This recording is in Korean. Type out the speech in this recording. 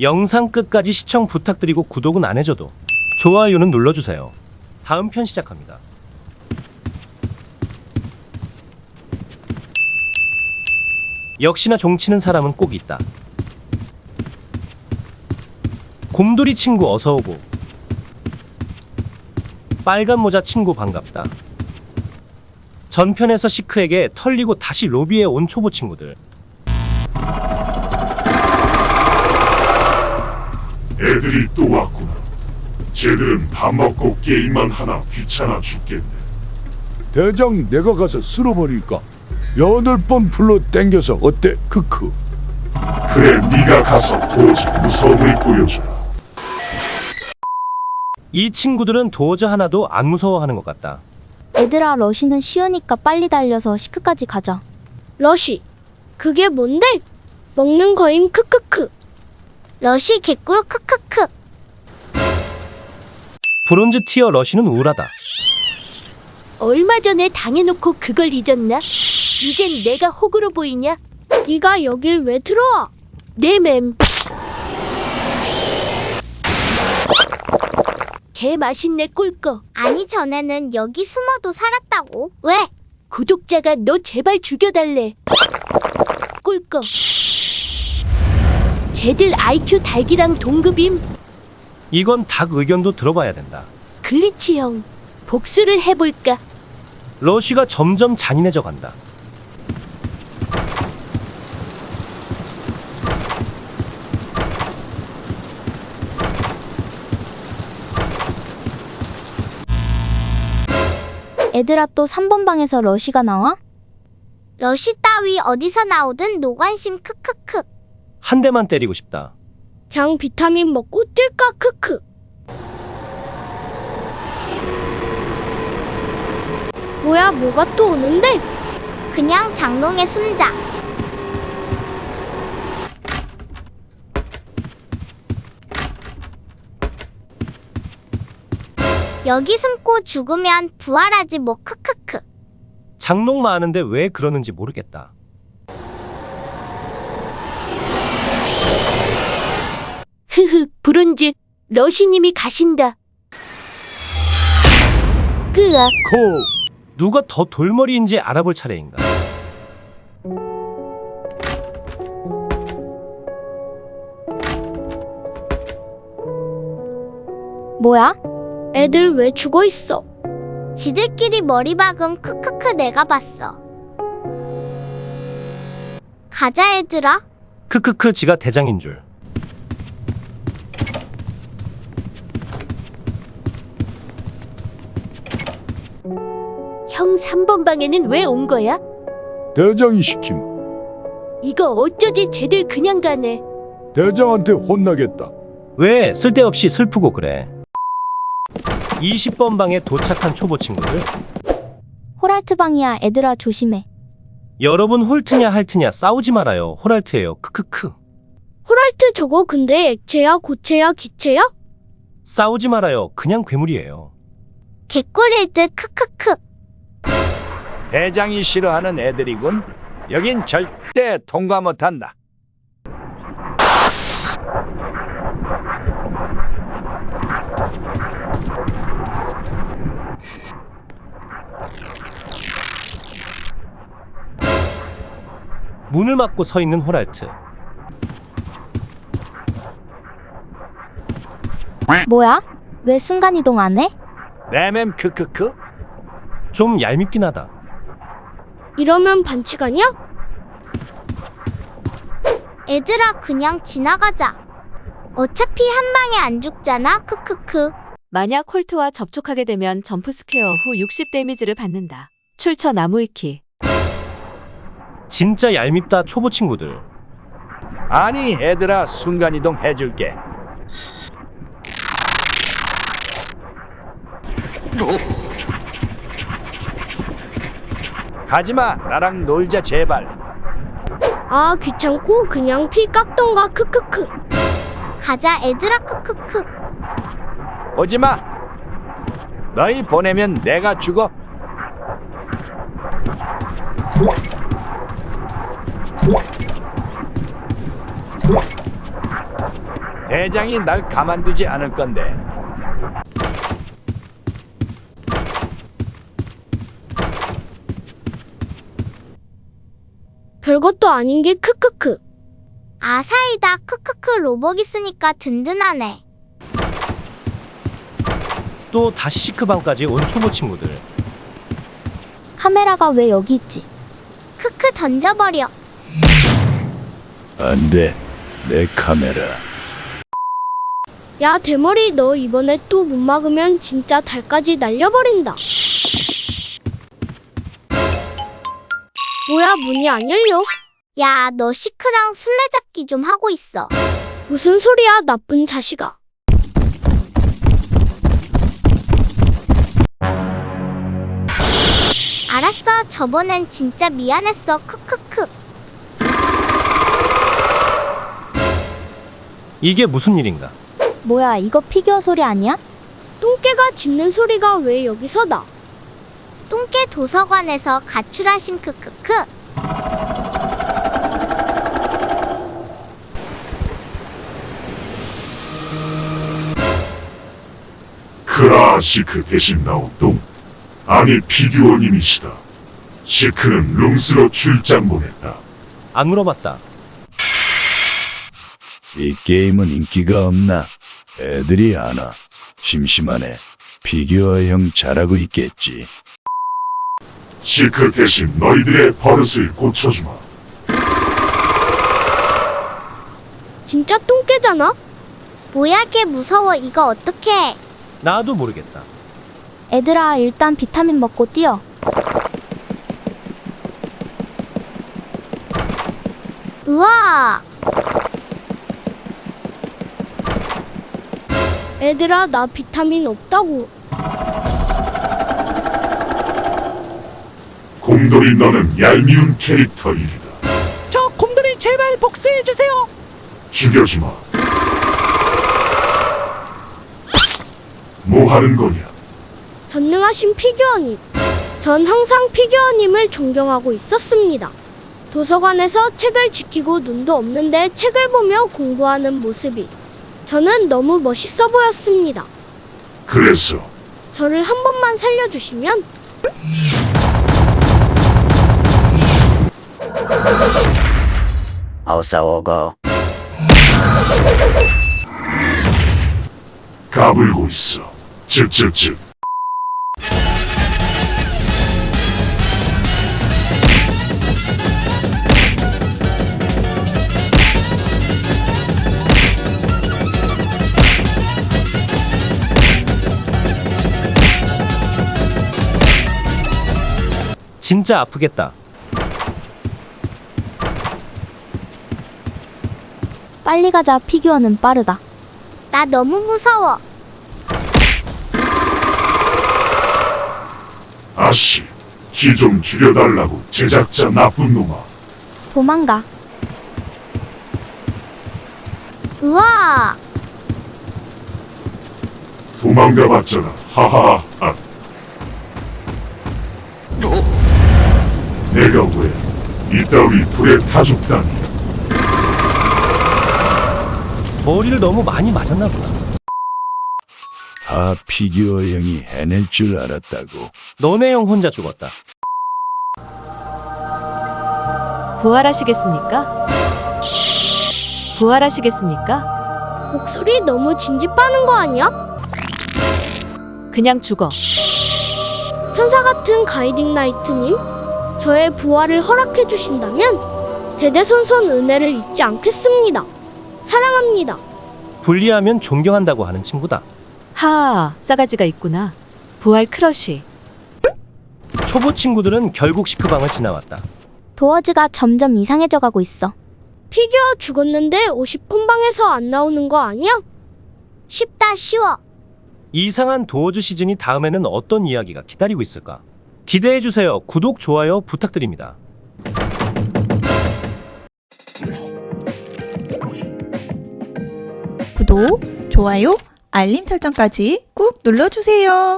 영상 끝까지 시청 부탁드리고 구독은 안 해줘도 좋아요는 눌러주세요. 다음 편 시작합니다. 역시나 종치는 사람은 꼭 있다. 곰돌이 친구 어서 오고. 빨간 모자 친구 반갑다. 전편에서 시크에게 털리고 다시 로비에 온 초보 친구들. 애들이 또 왔구나. 쟤들은 밥 먹고 게임만 하나 귀찮아 죽겠네. 대장 내가 가서 쓸어버릴까? 여덟 번 불러 땡겨서 어때? 크크. 그래, 네가 가서 도저히 무서움을 보여주라. 이 친구들은 도저 하나도 안 무서워하는 것 같다. 얘들아 러시는 쉬우니까 빨리 달려서 시크까지 가자. 러시. 그게 뭔데? 먹는 거임 크크크. 러시 개꿀 크크크. 브론즈 티어 러시는 우울하다. 얼마 전에 당해놓고 그걸 잊었나? 이젠 내가 호구로 보이냐? 네가 여길 왜 들어와? 네 맴. 개 맛있네 꿀꺽. 아니 전에는 여기 숨어도 살았다고. 왜? 구독자가 너 제발 죽여달래. 꿀꺽. 쟤들 IQ 달기랑 동급임. 이건 닭 의견도 들어봐야 된다. 글리치 형. 복수를 해볼까? 러쉬가 점점 잔인해져 간다. 애들아 또 3번 방에서 러시가 나와? 러시 따위 어디서 나오든 노관심 크크크. 한 대만 때리고 싶다. 그냥 비타민 먹고 뛸까 크크. 뭐야 뭐가 또 오는데? 그냥 장롱에 숨자. 여기 숨고 죽으면 부활하지 뭐 크크크. 장롱 많은데 왜 그러는지 모르겠다. 브론즈. 러시님이 가신다. 끄악. 코 누가 더 돌머리인지 알아볼 차례인가. 뭐야? 애들 왜 죽어 있어? 지들끼리 머리 박음 크크크 내가 봤어. 가자 얘들아. 크크크 지가 대장인 줄. 형 3번 방에는 왜 온 거야? 대장이 시킴. 이거 어쩌지 쟤들 그냥 가네. 대장한테 혼나겠다. 왜 쓸데없이 슬프고 그래. 20번 방에 도착한 초보 친구들. 호랄트 방이야 애들아 조심해. 여러분 홀트냐 할트냐 싸우지 말아요. 호랄트예요. 크크크. 호랄트 저거 근데 액체야 고체야 기체야? 싸우지 말아요. 그냥 괴물이에요. 개꿀일 듯 크크크. 대장이 싫어하는 애들이군. 여긴 절대 통과 못한다. 문을 막고 서 있는 호랄트. 뭐야? 왜 순간이동 안 해? 내맴 크크크. 좀 얄밉긴 하다. 이러면 반칙 아니야? 애들아 그냥 지나가자. 어차피 한 방에 안 죽잖아 크크크. 만약 홀트와 접촉하게 되면 점프 스퀘어 후 60 데미지를 받는다. 출처 나무 위키. 진짜 얄밉다 초보 친구들. 아니 애들아 순간이동 해줄게. 가지마 나랑 놀자 제발. 아 귀찮고 그냥 피 깎던가 크크크. 가자 애들아 크크크. 오지마. 너희 보내면 내가 죽어. 대장이 날 가만두지 않을 건데. 것도 아닌 게 크크크. 아 사이다 크크크 로벅 있으니까 든든하네. 또 다시 시크방까지 온 초보 친구들. 카메라가 왜 여기 있지? 크크 던져버려. 안 돼. 내 카메라. 야, 대머리 너 이번에 또 못 막으면 진짜 달까지 날려버린다. 뭐야, 문이 안 열려? 야, 너 시크랑 술래잡기 좀 하고 있어. 무슨 소리야, 나쁜 자식아. 알았어, 저번엔 진짜 미안했어. 크크크. 이게 무슨 일인가? 뭐야, 이거 피규어 소리 아니야? 똥개가 짖는 소리가 왜 여기서 나? 똥개 도서관에서 가출하신 크크크. 시크 대신 나온 똥. 아니 피규어님이시다. 시크는 룸스로 출장 보냈다. 안 물어봤다. 이 게임은 인기가 없나? 애들이 안 와. 심심하네. 피규어 형 잘하고 있겠지. 시크 대신 너희들의 버릇을 고쳐주마. 진짜 똥개잖아? 뭐야, 걔 무서워. 이거 어떡해. 나도 모르겠다. 애들아, 일단 비타민 먹고 뛰어. 우와! 애들아, 나 비타민 없다고. 곰돌이 너는 얄미운 캐릭터이다. 저 곰돌이 제발 복수해주세요. 죽여주마. 뭐 하는 거냐? 전능하신 피규어님. 전 항상 피규어님을 존경하고 있었습니다. 도서관에서 책을 지키고 눈도 없는데 책을 보며 공부하는 모습이 저는 너무 멋있어 보였습니다. 그래서 저를 한 번만 살려주시면 어서 오고. 까불고 있어. 쯧쯧쯧. 진짜 아프겠다. 빨리 가자. 피규어는 빠르다. 나 너무 무서워. 아씨, 키 좀 줄여달라고 제작자 나쁜 놈아. 도망가. 우와! 도망가 봤잖아. 하하하. 아. 내가 왜 이따위 불에 타 죽다니. 머리를 너무 많이 맞았나 보다. 아, 피규어 형이 해낼 줄 알았다고. 너네 형 혼자 죽었다. 부활하시겠습니까? 부활하시겠습니까? 목소리 너무 진지 빠는 거 아니야? 그냥 죽어. 천사 같은 가이딩 나이트님, 저의 부활을 허락해 주신다면 대대손손 은혜를 잊지 않겠습니다. 사랑합니다. 분리하면 존경한다고 하는 친구다. 하, 싸가지가 있구나. 부활 크러쉬. 초보 친구들은 결국 시크방을 지나왔다. 도어즈가 점점 이상해져 가고 있어. 피규어 죽었는데 50폰방에서 안 나오는 거 아니야? 쉽다, 쉬워. 이상한 도어즈 시즌이 다음에는 어떤 이야기가 기다리고 있을까? 기대해주세요. 구독, 좋아요 부탁드립니다. 구독, 좋아요, 알림 설정까지 꾹 눌러주세요.